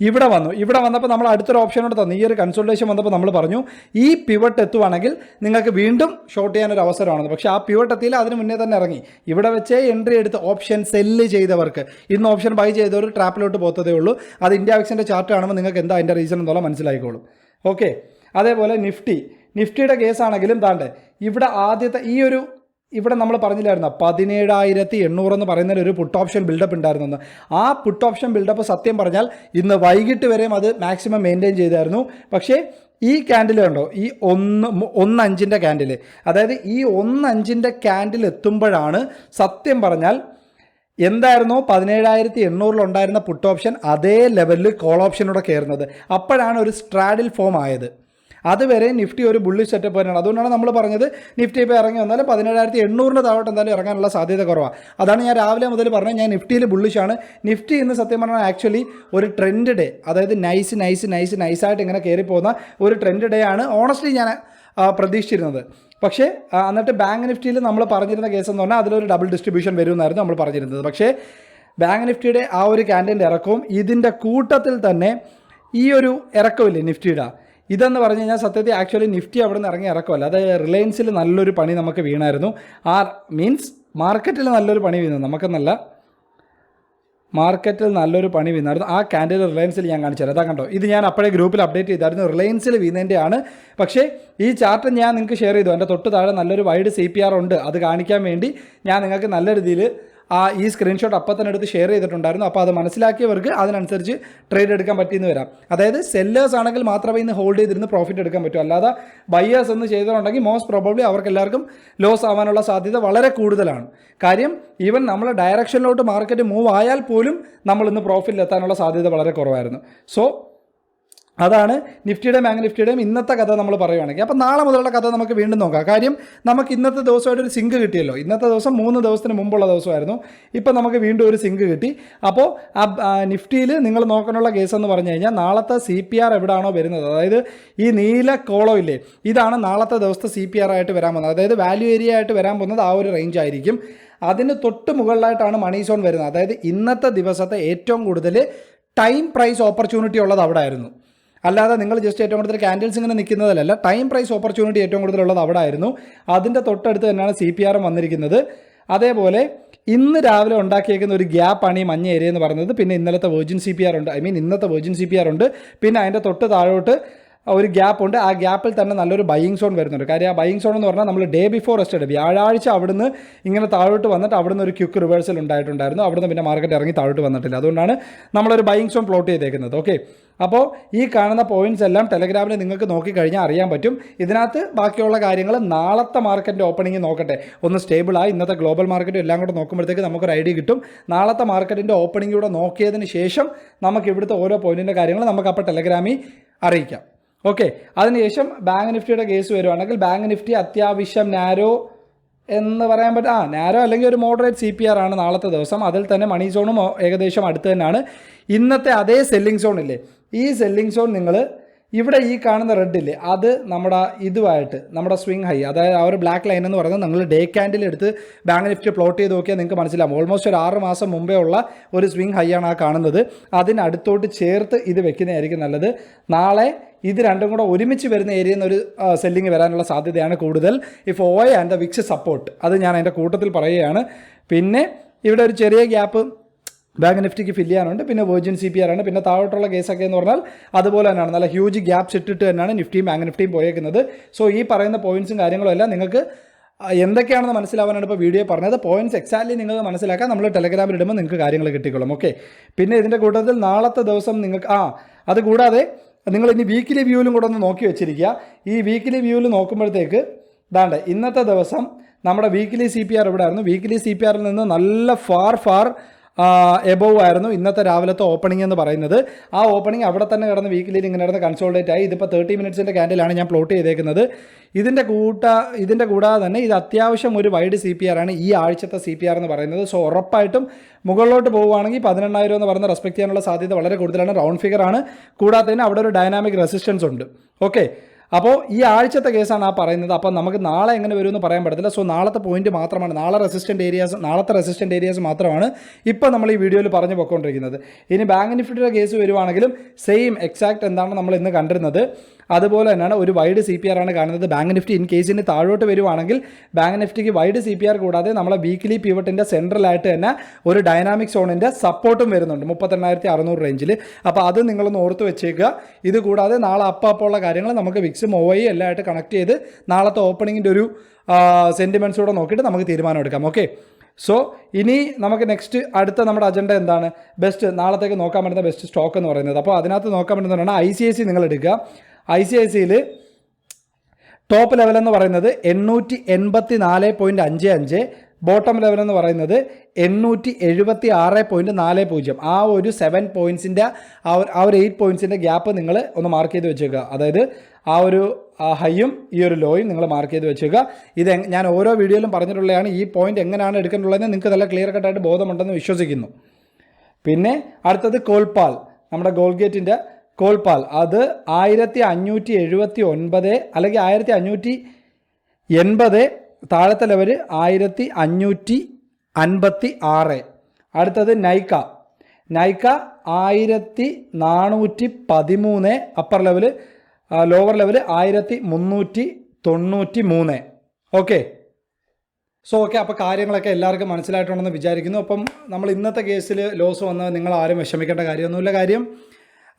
A: ഇവിടെ വന്നു. ഇവിടെ വന്നപ്പോൾ നമ്മൾ അടുത്തൊരു ഓപ്ഷനോട് തന്നു. ഈ ഒരു കൺസൾട്ടേഷൻ വന്നപ്പോൾ നമ്മൾ പറഞ്ഞു ഈ പിവട്ട് എത്തുവാണെങ്കിൽ നിങ്ങൾക്ക് വീണ്ടും ഷോർട്ട് ചെയ്യാനൊരു അവസരമാണെന്ന് പക്ഷേ ആ പിവട്ട് എത്തിയില്ല അതിന് മുന്നേ തന്നെ ഇറങ്ങി. ഇവിടെ വെച്ചേ എൻട്രി എടുത്ത് ഓപ്ഷൻ സെല്ല് ചെയ്തവർക്ക്. ഇന്ന് ഓപ്ഷൻ ബൈ ചെയ്തവർ ട്രാപ്പിലോട്ട് പോത്തതേ ഉള്ളൂ. അത് ഇന്ത്യ വിക്സിന്റെ ചാർട്ട് കാണുമ്പോൾ നിങ്ങൾക്ക് എന്താ അതിന്റെ റീസൺ എന്നുള്ള മനസ്സിലായിക്കോളും. ഓക്കെ അതേപോലെ നിഫ്റ്റി. നിഫ്റ്റിയുടെ കേസാണെങ്കിലും താണ്ടേ ഇവിടെ ആദ്യത്തെ ഈ ഒരു ഇവിടെ നമ്മൾ പറഞ്ഞില്ലായിരുന്നു? പതിനേഴായിരത്തി എണ്ണൂറ് എന്ന് പറയുന്ന ഒരു പുട്ട് ഓപ്ഷൻ ബിൽഡപ്പ് ഉണ്ടായിരുന്നു ആ പുട്ട് ഓപ്ഷൻ ബിൽഡപ്പ് സത്യം പറഞ്ഞാൽ ഇന്ന് വൈകിട്ട് വരെയും അത് മാക്സിമം മെയിന്റെയിൻ ചെയ്തായിരുന്നു. പക്ഷേ ഈ ക്യാൻഡിൽ കണ്ടോ? ഈ ഒന്ന് ഒന്നഞ്ചിന്റെ ക്യാൻഡിൽ അതായത് ഈ ഒന്ന് അഞ്ചിന്റെ ക്യാൻഡിൽ എത്തുമ്പോഴാണ് സത്യം പറഞ്ഞാൽ എന്തായിരുന്നോ? പതിനേഴായിരത്തി എണ്ണൂറിലുണ്ടായിരുന്ന പുട്ട് ഓപ്ഷൻ അതേ ലെവലിൽ കോൾ ഓപ്ഷനോടെ കയറുന്നത്. അപ്പോഴാണ് ഒരു സ്ട്രാഡിൽ ഫോം ആയത്. അതുവരെ നിഫ്റ്റി ഒരു ബുള്ളി സെറ്റപ്പ് തന്നെയാണ്. അതുകൊണ്ടാണ് നമ്മൾ പറഞ്ഞത് നിഫ്റ്റി ഇപ്പോൾ ഇറങ്ങി വന്നാലും പതിനേഴായിരത്തി എണ്ണൂറിന്റെ താഴോട്ട് എന്തായാലും ഇറങ്ങാനുള്ള സാധ്യത കുറവാണ് അതാണ് ഞാൻ രാവിലെ മുതൽ പറഞ്ഞത്. ഞാൻ നിഫ്റ്റിയിൽ ബുള്ളിഷാണ് നിഫ്റ്റി എന്ന് സത്യം പറഞ്ഞാൽ ആക്ച്വലി ഒരു ട്രെൻഡ് ഡേ അതായത് നൈസ് നൈസ് നൈസ് നൈസായിട്ട് ഇങ്ങനെ കയറിപ്പോകുന്ന ഒരു ട്രെൻഡ് ഡേ ആണ് ഓണസ്റ്റ്ലി ഞാൻ പ്രതീക്ഷിച്ചിരുന്നത്. പക്ഷേ എന്നിട്ട് ബാങ്ക് നിഫ്റ്റിയിൽ നമ്മൾ പറഞ്ഞിരുന്ന കേസ് എന്ന് പറഞ്ഞാൽ അതിലൊരു ഡബിൾ ഡിസ്ട്രിബ്യൂഷൻ വരുമെന്നായിരുന്നു നമ്മൾ പറഞ്ഞിരുന്നത്. പക്ഷേ ബാങ്ക് നിഫ്റ്റിയുടെ ആ ഒരു ക്യാൻഡിന്റെ ഇറക്കവും ഇതിന്റെ കൂട്ടത്തിൽ തന്നെ ഈ ഒരു ഇറക്കമില്ലേ നിഫ്റ്റിയുടെ? ഇതെന്ന് പറഞ്ഞു കഴിഞ്ഞാൽ സത്യത്തിൽ ആക്ച്വലി നിഫ്റ്റി അവിടെ നിന്ന് ഇറങ്ങി ഇറക്കമല്ല. അതായത് റിലയൻസിൽ നല്ലൊരു പണി നമുക്ക് വീണായിരുന്നു. ആ മീൻസ് മാർക്കറ്റിൽ നല്ലൊരു പണി വീണു. നമുക്കെന്നല്ല മാർക്കറ്റിൽ നല്ലൊരു പണി വീണായിരുന്നു. ആ കാൻഡിൽ റിലയൻസിൽ ഞാൻ കാണിച്ചു തരാം. അതാ കണ്ടോ? ഇത് ഞാൻ അപ്പോഴേ ഗ്രൂപ്പിൽ അപ്ഡേറ്റ് ചെയ്തായിരുന്നു. റിലയൻസിൽ വീണതിന്റെയാണ് പക്ഷേ ഈ ചാർട്ട് ഞാൻ നിങ്ങൾക്ക് ഷെയർ ചെയ്തു. എന്റെ തൊട്ട് താഴെ നല്ലൊരു വൈഡ് സി ആർ ഉണ്ട്. അത് കാണിക്കാൻ വേണ്ടി ഞാൻ നിങ്ങൾക്ക് നല്ല രീതിയിൽ ആ ഈ സ്ക്രീൻഷോട്ട് അപ്പം തന്നെ എടുത്ത് ഷെയർ ചെയ്തിട്ടുണ്ടായിരുന്നു. അപ്പോൾ അത് മനസ്സിലാക്കിയവർക്ക് അതിനനുസരിച്ച് ട്രേഡ് എടുക്കാൻ പറ്റിയെന്ന് വരാം. അതായത് സെല്ലേഴ്സ് ആണെങ്കിൽ മാത്രമേ ഇന്ന് ഹോൾഡ് ചെയ്തിരുന്ന് പ്രോഫിറ്റ് എടുക്കാൻ പറ്റൂ. അല്ലാതെ ബയ്യേഴ്സ് എന്ന് ചെയ്തിട്ടുണ്ടെങ്കിൽ മോസ്റ്റ് പ്രോബബ്ലി അവർക്ക് എല്ലാവർക്കും ലോസ് ആവാനുള്ള സാധ്യത വളരെ കൂടുതലാണ്. കാര്യം ഈവൻ നമ്മൾ ഡയറക്ഷനിലോട്ട് മാർക്കറ്റ് മൂവ് ആയാൽ പോലും നമ്മൾ ഇന്ന് പ്രോഫിറ്റിൽ എത്താനുള്ള സാധ്യത വളരെ കുറവായിരുന്നു. സോ അതാണ് നിഫ്റ്റിയുടെയും ബാങ്ക് നിഫ്റ്റിയുടെയും ഇന്നത്തെ കഥ നമ്മൾ പറയുവാണെങ്കിൽ. അപ്പോൾ നാളെ മുതലുള്ള കഥ നമുക്ക് വീണ്ടും നോക്കാം. കാര്യം നമുക്ക് ഇന്നത്തെ ദിവസമായിട്ട് ഒരു സിങ്ക് കിട്ടിയല്ലോ. ഇന്നത്തെ ദിവസം മൂന്ന് ദിവസത്തിന് മുമ്പുള്ള ദിവസമായിരുന്നു. ഇപ്പോൾ നമുക്ക് വീണ്ടും ഒരു സിങ്ക് കിട്ടി. അപ്പോൾ ആ നിഫ്റ്റിയിൽ നിങ്ങൾ നോക്കാനുള്ള കേസ് എന്ന് പറഞ്ഞു കഴിഞ്ഞാൽ നാളത്തെ സി പി ആർ എവിടെയാണോ വരുന്നത്? അതായത് ഈ നീല കോളോ ഇല്ലേ? ഇതാണ് നാളത്തെ ദിവസത്തെ സി പി ആർ ആയിട്ട് വരാൻ പോകുന്നത്. അതായത് വാല്യൂ ഏരിയ ആയിട്ട് വരാൻ പോകുന്നത് ആ ഒരു റേഞ്ച് ആയിരിക്കും. അതിന് തൊട്ട് മുകളിലായിട്ടാണ് മണി സോൺ വരുന്നത്. അതായത് ഇന്നത്തെ ദിവസത്തെ ഏറ്റവും കൂടുതൽ ടൈം പ്രൈസ് ഓപ്പർച്യൂണിറ്റി ഉള്ളത് അവിടെ ആയിരുന്നു അല്ലാതെ നിങ്ങൾ ജസ്റ്റ് ഏറ്റവും കൂടുതൽ ക്യാൻഡിൽസ് ഇങ്ങനെ നിൽക്കുന്നതിലല്ല ടൈം പ്രൈസ് ഓപ്പർച്യൂണിറ്റി ഏറ്റവും കൂടുതലുള്ളത് അവിടെ ആയിരുന്നു അതിന്റെ തൊട്ടടുത്ത് തന്നെയാണ് സി പി ആറും വന്നിരിക്കുന്നത്. അതേപോലെ ഇന്ന് രാവിലെ ഉണ്ടാക്കിയേക്കുന്ന ഒരു ഗ്യാപ്പാണ് ഈ മഞ്ഞ ഏരിയ എന്ന് പറയുന്നത് പിന്നെ ഇന്നലത്തെ വെർജിൻ സി പി ആർ ഉണ്ട്. ഐ മീൻ ഇന്നത്തെ വെർജിൻ സി പി ആർ ഉണ്ട്. പിന്നെ അതിന്റെ തൊട്ട് താഴോട്ട് ഒരു ഗ്യാപ്പ് ഉണ്ട്. ആ ഗ്യാപ്പിൽ തന്നെ നല്ലൊരു ബൈയിങ് സോൺ വരുന്നുണ്ട്. കാര്യം ആ ബൈയിങ് സോൺ എന്ന് പറഞ്ഞാൽ നമ്മൾ ഡേ ബിഫോർ എസ്റ്റേ വ്യാഴാഴ്ച അവിടുന്ന് ഇങ്ങനെ താഴോട്ട് വന്നിട്ട് അവിടുന്ന് ഒരു ക്യുക്ക് റിവേഴ്സൽ ഉണ്ടായിട്ടുണ്ടായിരുന്നു. അവിടുന്ന് പിന്നെ മാർക്കറ്റ് ഇറങ്ങി താഴോട്ട് വന്നിട്ടില്ല. അതുകൊണ്ടാണ് നമ്മളൊരു ബൈയിങ് സോൺ പ്ലോട്ട് ചെയ്തേക്കുന്നത്. ഓക്കെ അപ്പോൾ ഈ കാണുന്ന പോയിന്റ്സ് എല്ലാം ടെലഗ്രാമിൽ നിങ്ങൾക്ക് നോക്കിക്കഴിഞ്ഞാൽ അറിയാൻ പറ്റും. ഇതിനകത്ത് ബാക്കിയുള്ള കാര്യങ്ങൾ നാളത്തെ മാർക്കറ്റിന്റെ ഓപ്പണിംഗ് നോക്കട്ടെ. ഒന്ന് സ്റ്റേബിളായി ഇന്നത്തെ ഗ്ലോബൽ മാർക്കറ്റും എല്ലാം കൂടെ നോക്കുമ്പോഴത്തേക്ക് നമുക്കൊരു ഐഡിയ കിട്ടും. നാളത്തെ മാർക്കറ്റിന്റെ ഓപ്പണിംഗ് കൂടെ നോക്കിയതിന് ശേഷം നമുക്ക് ഇവിടുത്തെ ഓരോ പോയിന്റിന്റെ കാര്യങ്ങൾ നമുക്ക് അപ്പോൾ ടെലഗ്രാമിൽ അറിയിക്കാം. ഓക്കെ അതിനുശേഷം ബാങ്ക് നിഫ്റ്റിയുടെ കേസ് വരുവാണെങ്കിൽ ബാങ്ക് നിഫ്റ്റി അത്യാവശ്യം നാരോ എന്ന് പറയാൻ പറ്റും ആ നാരോ അല്ലെങ്കിൽ ഒരു മോഡറേറ്റ് സി പി ആർ ആണ് നാളത്തെ ദിവസം. അതിൽ തന്നെ മണി സോണും ഏകദേശം അടുത്ത് തന്നെയാണ്. ഇന്നത്തെ അതേ സെല്ലിംഗ് സോൺ ഇല്ലേ? ഈ സെല്ലിംഗ് സോൺ നിങ്ങൾ ഇവിടെ ഈ കാണുന്ന റെഡ് ഇല്ലേ അത് നമ്മുടെ ഇതുമായിട്ട് നമ്മുടെ സ്വിംഗ് ഹൈ അതായത് ആ ഒരു ബ്ലാക്ക് ലൈൻ എന്ന് പറയുന്നത് നിങ്ങൾ ഡേ ക്യാൻഡിൽ എടുത്ത് ബാങ്ക് നിഫ്റ്റി പ്ലോട്ട് ചെയ്ത് നോക്കിയാൽ നിങ്ങൾക്ക് മനസ്സിലാവും. ഓൾമോസ്റ്റ് ഒരു ആറ് മാസം മുമ്പേ ഉള്ള ഒരു സ്വിംഗ് ഹൈ ആണ് ആ കാണുന്നത്. അതിനടുത്തോട്ട് ചേർത്ത് ഇത് വെക്കുന്നതായിരിക്കും നല്ലത്. നാളെ ഇത് രണ്ടും കൂടെ ഒരുമിച്ച് വരുന്ന ഏരിയയിൽ നിന്ന് ഒരു സെല്ലിങ് വരാനുള്ള സാധ്യതയാണ് കൂടുതൽ. If OI and the VIX support അത് ഞാൻ അതിന്റെ കൂട്ടത്തിൽ പറയുകയാണ്. പിന്നെ ഇവിടെ ഒരു ചെറിയ ഗ്യാപ്പ് ബാങ്ക് നിഫ്റ്റിക്ക് ഫില്ല് ചെയ്യാനുണ്ട്. പിന്നെ വെർജിൻ സി പി ആർ ആണ്. പിന്നെ താഴോട്ടുള്ള കേസൊക്കെ എന്ന് പറഞ്ഞാൽ അതുപോലെ തന്നെയാണ്. നല്ല ഹ്യൂജ് ഗ്യാപ്സ് ഇട്ടിട്ട് തന്നെയാണ് നിഫ്റ്റിയും ബാങ്ക് നിഫ്റ്റിയും പോയേക്കുന്നത്. സോ ഈ പറയുന്ന പോയിന്റ്സും കാര്യങ്ങളും എല്ലാം നിങ്ങൾക്ക് എന്തൊക്കെയാണെന്ന് മനസ്സിലാവാനാണ് ഇപ്പോൾ വീഡിയോ പറഞ്ഞത്. പോയിന്റ്സ് എക്സാക്ട്ലി നിങ്ങൾക്ക് മനസ്സിലാക്കാൻ നമ്മൾ ടെലഗ്രാമിൽ ഇടുമ്പോൾ നിങ്ങൾക്ക് കാര്യങ്ങൾ കിട്ടിക്കൊള്ളും ഓക്കെ പിന്നെ ഇതിന്റെ കൂട്ടത്തിൽ നാളത്തെ ദിവസം നിങ്ങൾക്ക് ആ അതുകൂടാതെ നിങ്ങൾ ഇനി വീക്കിലി വ്യൂവിലും കൂടെ ഒന്ന് നോക്കി വെച്ചിരിക്കുക. ഈ വീക്കിലി വ്യൂവിൽ നോക്കുമ്പോഴത്തേക്ക് ദാണ്ട് ഇന്നത്തെ ദിവസം നമ്മുടെ വീക്കിലി സി പി ആർ ഇവിടെ ആയിരുന്നു വീക്കിലി സി പി ആറിൽ നിന്ന് നല്ല ഫാർ ഫാർ എബോവ് ആയിരുന്നു ഇന്നത്തെ രാവിലത്തെ ഓപ്പണിംഗ് എന്ന് പറയുന്നത്. ആ ഓപ്പണിംഗ് അവിടെ തന്നെ കിടന്ന് വീക്കിലിയിൽ ഇങ്ങനെ കിടന്ന് കൺസോൾഡേറ്റ് ആയി. ഇതിപ്പോൾ തേർട്ടി മിനിറ്റ്സിന്റെ ക്യാൻഡിലാണ് ഞാൻ പ്ലോട്ട് ചെയ്തേക്കുന്നത്. ഇതിന്റെ കൂട്ട ഇതിന്റെ കൂടാതെ തന്നെ ഇത് അത്യാവശ്യം ഒരു വൈഡ് സി പി ആർ ആണ് ഈ ആഴ്ചത്തെ സി പി ആർ എന്ന് പറയുന്നത്. സോ ഉറപ്പായിട്ടും മുകളിലോട്ട് പോവുകയാണെങ്കിൽ പതിനെണ്ണായിരം എന്ന് പറയുന്ന റെസ്പെക്ട് ചെയ്യാനുള്ള സാധ്യത വളരെ കൂടുതലാണ്. റൗണ്ട് ഫിഗർ ആണ്. കൂടാതെ തന്നെ അവിടെ ഒരു ഡൈനാമിക് റെസിസ്റ്റൻസ് ഉണ്ട്. ഓക്കെ അപ്പോൾ ഈ ആഴ്ചത്തെ കേസാണ് ആ പറയുന്നത്. അപ്പോൾ നമുക്ക് നാളെ എങ്ങനെ വരുമെന്ന് പറയാൻ പറ്റത്തില്ല. സോ നാളത്തെ പോയിന്റ് മാത്രമാണ്. നാളെ റെസിസ്റ്റന്റ് ഏരിയാസ് നാളത്തെ റെസിസ്റ്റന്റ് ഏരിയാസ് മാത്രമാണ് ഇപ്പോൾ നമ്മൾ ഈ വീഡിയോയിൽ പറഞ്ഞു പോയിക്കൊണ്ടിരിക്കുന്നത് ഇനി ബാങ്ക് നിഫ്റ്റിയുടെ കേസ് വരുവാണെങ്കിലും സെയിം എക്സാക്ട് എന്താണ് നമ്മൾ ഇന്ന് കണ്ടിരുന്നത്. അതുപോലെ തന്നെയാണ് ഒരു വൈഡ് സി പി ആർ ആണ് കാണുന്നത്. ബാങ്ക് നിഫ്റ്റി ഇൻ കേസിന് താഴോട്ട് വരുവാണെങ്കിൽ ബാങ്ക് നിഫ്റ്റിക്ക് വൈഡ് സി പി ആർ കൂടാതെ നമ്മളെ വീക്ക്ലി പിവട്ടിന്റെ സെൻട്രലായിട്ട് തന്നെ ഒരു ഡൈനാമിക് സോണിന്റെ സപ്പോർട്ടും വരുന്നുണ്ട്. മുപ്പത്തെണ്ണായിരത്തി അറുന്നൂറ് റേഞ്ചിൽ അപ്പോൾ അത് നിങ്ങളൊന്ന് ഓർത്ത് വെച്ചേക്കുക. ഇത് കൂടാതെ നാളെ അപ്പം അപ്പോൾ ഉള്ള കാര്യങ്ങൾ നമുക്ക് വിക്സും ഒവയും എല്ലാം ആയിട്ട് കണക്ട് ചെയ്ത് നാളത്തെ ഓപ്പണിങ്ങിന്റെ ഒരു സെന്റിമെൻസൂടെ നോക്കിയിട്ട് നമുക്ക് തീരുമാനമെടുക്കാം ഓക്കെ സോ ഇനി നമുക്ക് നെക്സ്റ്റ് അടുത്ത നമ്മുടെ അജണ്ട എന്താണ്? ബെസ്റ്റ് നാളത്തേക്ക് നോക്കാൻ പറ്റുന്ന ബെസ്റ്റ് സ്റ്റോക്ക് എന്ന് പറയുന്നത്. അപ്പോൾ അതിനകത്ത് നോക്കാൻ പറ്റുന്നതാണ് ഐ സി ഐ സി നിങ്ങൾ എടുക്കുക. ഐ സി ഐ സിയിൽ ടോപ്പ് ലെവൽ എന്ന് പറയുന്നത് എണ്ണൂറ്റി എൺപത്തി നാല് പോയിന്റ് അഞ്ച് അഞ്ച് ബോട്ടം ലെവൽ എന്ന് പറയുന്നത് എണ്ണൂറ്റി എഴുപത്തി ആറ് പോയിന്റ് നാല് പൂജ്യം. ആ ഒരു സെവൻ പോയിന്റ്സിന്റെ ആ ഒരു ആ ഒരു എയ്റ്റ് പോയിന്റ്സിന്റെ ഗ്യാപ്പ് നിങ്ങൾ ഒന്ന് മാർക്ക് ചെയ്ത് വെച്ചേക്കുക. അതായത് ആ ഒരു ഹൈയും ഈ ഒരു ലോയും നിങ്ങൾ മാർക്ക് ചെയ്ത് വെച്ചേക്കുക. ഇത് ഞാൻ ഓരോ വീഡിയോയിലും പറഞ്ഞിട്ടുള്ളതാണ് ഈ പോയിന്റ് എങ്ങനെയാണ് എടുക്കേണ്ടതെന്ന് നിങ്ങൾക്ക് നല്ല ക്ലിയർ കട്ടായിട്ട് ബോധമുണ്ടെന്ന് വിശ്വസിക്കുന്നു. പിന്നെ അടുത്തത് കോൾപാൽ നമ്മുടെ ഗോൾഗേറ്റിന്റെ കോൾപാൽ അത് ആയിരത്തി അഞ്ഞൂറ്റി എഴുപത്തി ഒൻപത് അല്ലെങ്കിൽ ആയിരത്തി അഞ്ഞൂറ്റി എൺപത് താഴത്തെ ലെവൽ ആയിരത്തി അഞ്ഞൂറ്റി അൻപത്തി ആറ് അടുത്തത് നൈക്ക. നൈക്ക ആയിരത്തി നാനൂറ്റി പതിമൂന്ന് അപ്പർ ലെവൽ ലോവർ ലെവൽ ആയിരത്തി മുന്നൂറ്റി തൊണ്ണൂറ്റി മൂന്ന് ഓക്കെ സോ ഓക്കെ അപ്പോൾ കാര്യങ്ങളൊക്കെ എല്ലാവർക്കും മനസ്സിലായിട്ടുണ്ടെന്ന് വിചാരിക്കുന്നു. അപ്പം നമ്മൾ ഇന്നത്തെ കേസിൽ ലോസ് വന്നത് നിങ്ങൾ ആരും വിഷമിക്കേണ്ട കാര്യമൊന്നുമില്ല. കാര്യം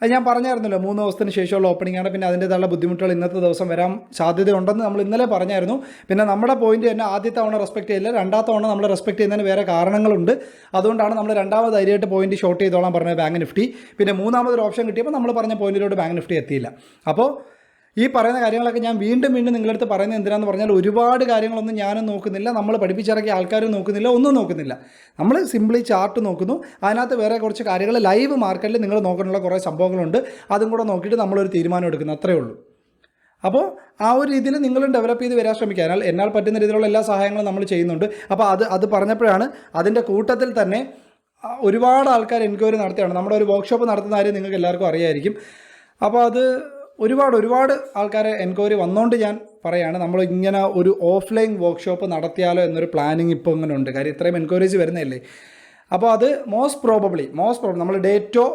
A: അത് ഞാൻ പറഞ്ഞായിരുന്നല്ലോ മൂന്ന് ദിവസത്തിന് ശേഷമുള്ള ഓപ്പണിംഗ് ആണ്. പിന്നെ അതിന്റെതായുള്ള ബുദ്ധിമുട്ടുകൾ ഇന്നത്തെ ദിവസം വരാൻ സാധ്യതയുണ്ടെന്ന് നമ്മൾ ഇന്നലെ പറഞ്ഞായിരുന്നു. പിന്നെ നമ്മുടെ പോയിന്റ് തന്നെ ആദ്യത്തെ തവണ റെസ്പെക്ട് ചെയ്യില്ല രണ്ടാമത്തെ തവണ നമ്മൾ റെസ്പെക്ട് ചെയ്യുന്നതിന് വേറെ കാരണങ്ങളുണ്ട്. അതുകൊണ്ടാണ് നമ്മൾ രണ്ടാമത് ധൈര്യമായിട്ട് പോയിന്റ് ഷോർട്ട് ചെയ്തോളാം പറഞ്ഞത് ബാങ്ക് നിഫ്റ്റി പിന്നെ മൂന്നാമതൊരു ഓപ്ഷൻ കിട്ടിയപ്പോൾ നമ്മൾ പറഞ്ഞ പോയിന്റിലോട്ട് ബാങ്ക് നിഫ്റ്റി എത്തിയില്ല. അപ്പോൾ ഈ പറയുന്ന കാര്യങ്ങളൊക്കെ ഞാൻ വീണ്ടും വീണ്ടും നിങ്ങളുടെ അടുത്ത് പറയുന്നത് എന്തിനാന്ന് പറഞ്ഞാൽ ഒരുപാട് കാര്യങ്ങളൊന്നും ഞാനും നോക്കുന്നില്ല നമ്മൾ പഠിപ്പിച്ചിറക്കിയ ആൾക്കാരും നോക്കുന്നില്ല ഒന്നും നോക്കുന്നില്ല. നമ്മൾ സിംപ്ലി ചാർട്ട് നോക്കുന്നു. അതിനകത്ത് വേറെ കുറച്ച് കാര്യങ്ങൾ ലൈവ് മാർക്കറ്റിൽ നിങ്ങൾ നോക്കാനുള്ള കുറേ സംഭവങ്ങളുണ്ട്. അതും കൂടെ നോക്കിയിട്ട് നമ്മളൊരു തീരുമാനം എടുക്കുന്നു അത്രേ ഉള്ളൂ. അപ്പോൾ ആ ഒരു രീതിയിൽ നിങ്ങളും ഡെവലപ്പ് ചെയ്ത് വരാൻ ശ്രമിക്കുക. എന്നാൽ എന്നാൽ പറ്റുന്ന രീതിയിലുള്ള എല്ലാ സഹായങ്ങളും നമ്മൾ ചെയ്യുന്നുണ്ട്. അപ്പോൾ അത് അത് പറഞ്ഞപ്പോഴാണ് അതിന്റെ കൂട്ടത്തിൽ തന്നെ ഒരുപാട് ആൾക്കാർ എൻക്വയറി നടത്തുകയാണ് നമ്മുടെ ഒരു വർക്ക്ഷോപ്പ് നടത്തുന്ന കാര്യം നിങ്ങൾക്ക് എല്ലാവർക്കും അറിയായിരിക്കും. അപ്പോൾ അത് ഒരുപാട് ഒരുപാട് ആൾക്കാരെ എൻക്വയറി വന്നുകൊണ്ട് ഞാൻ പറയാണ് നമ്മൾ ഇങ്ങനെ ഒരു ഓഫ്ലൈൻ വർക്ക്ഷോപ്പ് നടത്തിയാലോ എന്നൊരു പ്ലാനിങ് ഇപ്പോൾ ഇങ്ങനെ ഉണ്ട്. കാര്യം ഇത്രയും എൻക്വയറീസ് വരുന്നതല്ലേ? അപ്പോൾ അത് മോസ്റ്റ് പ്രോബബ്ലി മോസ്റ്റ് പ്രോബ്ലം നമ്മൾ ഡേറ്റോ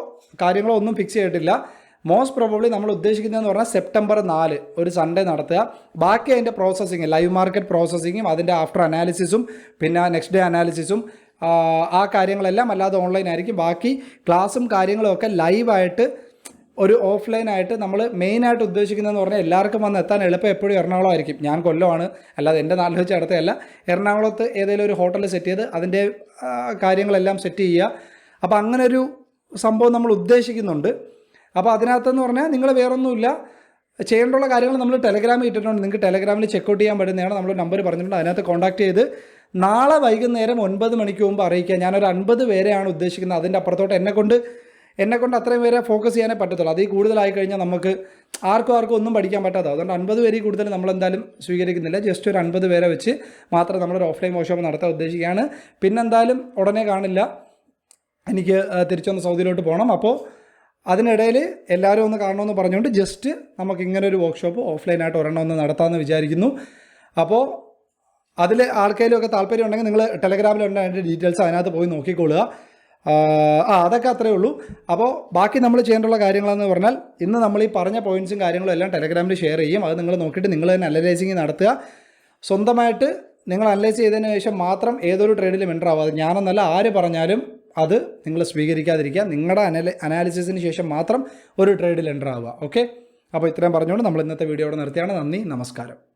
A: കാര്യങ്ങളോ ഒന്നും ഫിക്സ് ചെയ്തിട്ടില്ല. മോസ്റ്റ് പ്രോബബ്ലി നമ്മൾ ഉദ്ദേശിക്കുന്നതെന്ന് പറഞ്ഞാൽ സെപ്റ്റംബർ നാല് ഒരു സൺഡേ നടത്തുക. ബാക്കി അതിന്റെ പ്രോസസ്സിങ് ലൈവ് മാർക്കറ്റ് പ്രോസസ്സിങ്ങും അതിന്റെ ആഫ്റ്റർ അനാലിസിസും പിന്നെ നെക്സ്റ്റ് ഡേ അനാലിസിസും ആ കാര്യങ്ങളെല്ലാം അല്ലാതെ ഓൺലൈൻ ആയിരിക്കും. ബാക്കി ക്ലാസ്സും കാര്യങ്ങളും ഒക്കെ ലൈവായിട്ട് ഒരു ഓഫ്ലൈൻ ആയിട്ട് നമ്മൾ മെയിനായിട്ട് ഉദ്ദേശിക്കുന്നതെന്ന് പറഞ്ഞാൽ എല്ലാവർക്കും വന്ന് എത്താൻ എളുപ്പം എപ്പോഴും എറണാകുളം ആയിരിക്കും. ഞാൻ കൊല്ലമാണ്. അല്ലാതെ എന്റെ നാട്ടിൽ വെച്ച് അടുത്തല്ല എറണാകുളത്ത് ഏതെങ്കിലും ഒരു ഹോട്ടൽ സെറ്റ് ചെയ്ത് അതിന്റെ കാര്യങ്ങളെല്ലാം സെറ്റ് ചെയ്യുക. അപ്പോൾ അങ്ങനെ ഒരു സംഭവം നമ്മൾ ഉദ്ദേശിക്കുന്നുണ്ട്. അപ്പോൾ അതിനകത്തെന്ന് പറഞ്ഞാൽ നിങ്ങൾ വേറൊന്നുമില്ല. ചെയ്യേണ്ടുള്ള കാര്യങ്ങൾ നമ്മൾ ടെലഗ്രാമിൽ ഇട്ടിട്ടുണ്ട്. നിങ്ങൾക്ക് ടെലഗ്രാമിൽ ചെക്കൗട്ട് ചെയ്യാൻ പറ്റുന്നതാണ് നമ്മൾ നമ്പർ പറഞ്ഞിട്ടുണ്ട്. അതിനകത്ത് കോൺടാക്ട് ചെയ്ത് നാളെ വൈകുന്നേരം ഒൻപത് മണിക്ക് മുമ്പ് അറിയിക്കുക. ഞാനൊരു അൻപത് പേരെയാണ് ഉദ്ദേശിക്കുന്നത്. അതിന്റെ അപ്പുറത്തോട്ട് എന്നെ കൊണ്ട് എന്നെ കൊണ്ട് അത്രയും പേരെ ഫോക്കസ് ചെയ്യാനേ പറ്റത്തുള്ളൂ. അതിൽ കൂടുതലായി കഴിഞ്ഞാൽ നമുക്ക് ആർക്കും ആർക്കും ഒന്നും പഠിക്കാൻ പറ്റാത്ത അതുകൊണ്ട് അൻപത് പേരിൽ കൂടുതൽ നമ്മളെന്തായാലും സ്വീകരിക്കുന്നില്ല. ജസ്റ്റ് ഒരു അൻപത് പേരെ വെച്ച് മാത്രം നമ്മളൊരു ഓഫ്ലൈൻ വർക്ക്ഷോപ്പ് നടത്താൻ ഉദ്ദേശിക്കുകയാണ്. പിന്നെന്തായാലും ഉടനെ കാണില്ല. എനിക്ക് തിരിച്ചൊന്ന് സൗദിയിലോട്ട് പോകണം അപ്പോൾ അതിനിടയിൽ എല്ലാവരും ഒന്ന് കാണണമെന്ന് പറഞ്ഞുകൊണ്ട് ജസ്റ്റ് നമുക്ക് ഇങ്ങനെ ഒരു വർക്ക്ഷോപ്പ് ഓഫ്ലൈനായിട്ട് ഒരെണ്ണം ഒന്ന് നടത്താമെന്ന് വിചാരിക്കുന്നു. അപ്പോൾ അതിൽ ആൾക്കാരിലൊക്കെ താല്പര്യം ഉണ്ടെങ്കിൽ നിങ്ങൾ ടെലഗ്രാമിലുണ്ട് അതിന്റെ ഡീറ്റെയിൽസ് അതിനകത്ത് പോയി നോക്കിക്കൊള്ളുക. ആ അതൊക്കെ അത്രയേ ഉള്ളൂ. അപ്പോൾ ബാക്കി നമ്മൾ ചെയ്യേണ്ടുള്ള കാര്യങ്ങളെന്ന് പറഞ്ഞാൽ ഇന്ന് നമ്മൾ ഈ പറഞ്ഞ പോയിന്റ്സും കാര്യങ്ങളും എല്ലാം ടെലഗ്രാമിൽ ഷെയർ ചെയ്യും. അത് നിങ്ങൾ നോക്കിയിട്ട് നിങ്ങൾ തന്നെ അനലൈസിങ് നടത്തുക. സ്വന്തമായിട്ട് നിങ്ങൾ അനലൈസ് ചെയ്തതിന് ശേഷം മാത്രം ഏതൊരു ട്രേഡിലും എന്റർ ആവാതെ ഞാനെന്നല്ല ആര് പറഞ്ഞാലും അത് നിങ്ങൾ സ്വീകരിക്കാതിരിക്കുക. നിങ്ങളുടെ അനല അനാലിസിസിന് ശേഷം മാത്രം ഒരു ട്രേഡിൽ എന്റർ ആവുക. ഓക്കെ അപ്പോൾ ഇത്രയും പറഞ്ഞുകൊണ്ട് നമ്മൾ ഇന്നത്തെ വീഡിയോ ഇവിടെ നിർത്തിയാണ്. നന്ദി നമസ്കാരം.